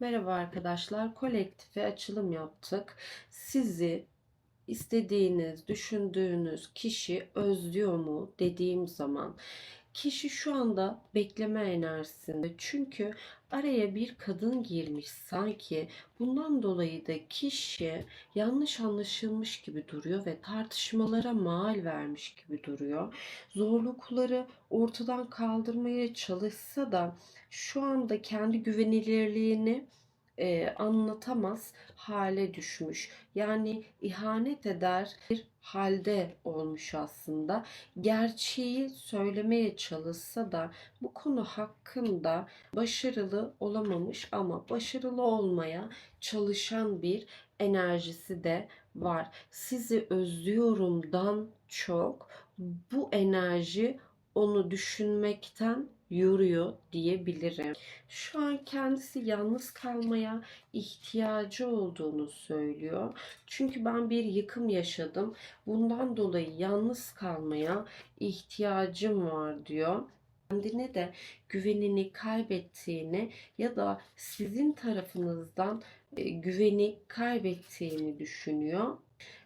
Merhaba arkadaşlar, kolektife açılım yaptık. Sizi istediğiniz, düşündüğünüz kişi özlüyor mu dediğim zaman kişi şu anda bekleme enerjisinde. Çünkü araya bir kadın girmiş sanki. Bundan dolayı da kişi yanlış anlaşılmış gibi duruyor ve tartışmalara mal vermiş gibi duruyor. Zorlukları ortadan kaldırmaya çalışsa da şu anda kendi güvenilirliğini e, anlatamaz hale düşmüş. Yani ihanet eder bir halde olmuş aslında. Gerçeği söylemeye çalışsa da bu konu hakkında başarılı olamamış ama başarılı olmaya çalışan bir enerjisi de var. Sizi özlüyorumdan çok bu enerji onu düşünmekten yoruyor diyebilirim. Şu an kendisi yalnız kalmaya ihtiyacı olduğunu söylüyor. Çünkü ben bir yıkım yaşadım. Bundan dolayı yalnız kalmaya ihtiyacım var diyor kendine de güvenini kaybettiğini ya da sizin tarafınızdan e, güveni kaybettiğini düşünüyor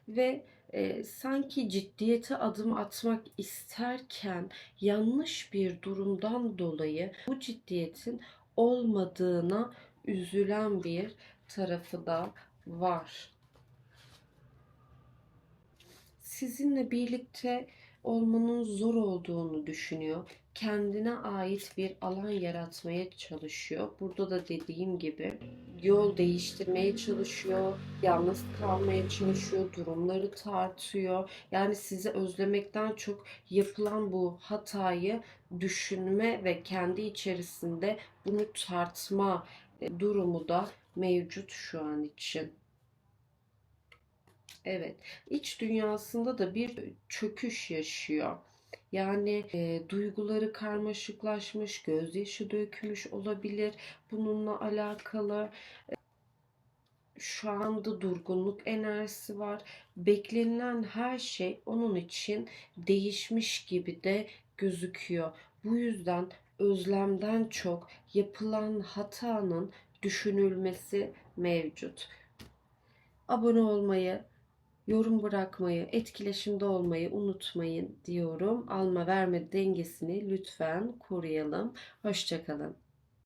ve e, sanki ciddiyete adım atmak isterken yanlış bir durumdan dolayı bu ciddiyetin olmadığına üzülen bir tarafı da var. Sizinle birlikte olmanın zor olduğunu düşünüyor. Kendine ait bir alan yaratmaya çalışıyor. Burada da dediğim gibi yol değiştirmeye çalışıyor, yalnız kalmaya çalışıyor, durumları tartıyor. Yani sizi özlemekten çok yapılan bu hatayı düşünme ve kendi içerisinde bunu tartma e, durumu da mevcut şu an için. Evet, iç dünyasında da bir çöküş yaşıyor. Yani e, duyguları karmaşıklaşmış, gözyaşı dökmüş olabilir. Bununla alakalı e, şu anda durgunluk enerjisi var. Beklenilen her şey onun için değişmiş gibi de gözüküyor. Bu yüzden özlemden çok yapılan hatanın düşünülmesi mevcut. Abone olmayı, yorum bırakmayı, etkileşimde olmayı unutmayın diyorum. Alma verme dengesini lütfen koruyalım. Hoşçakalın.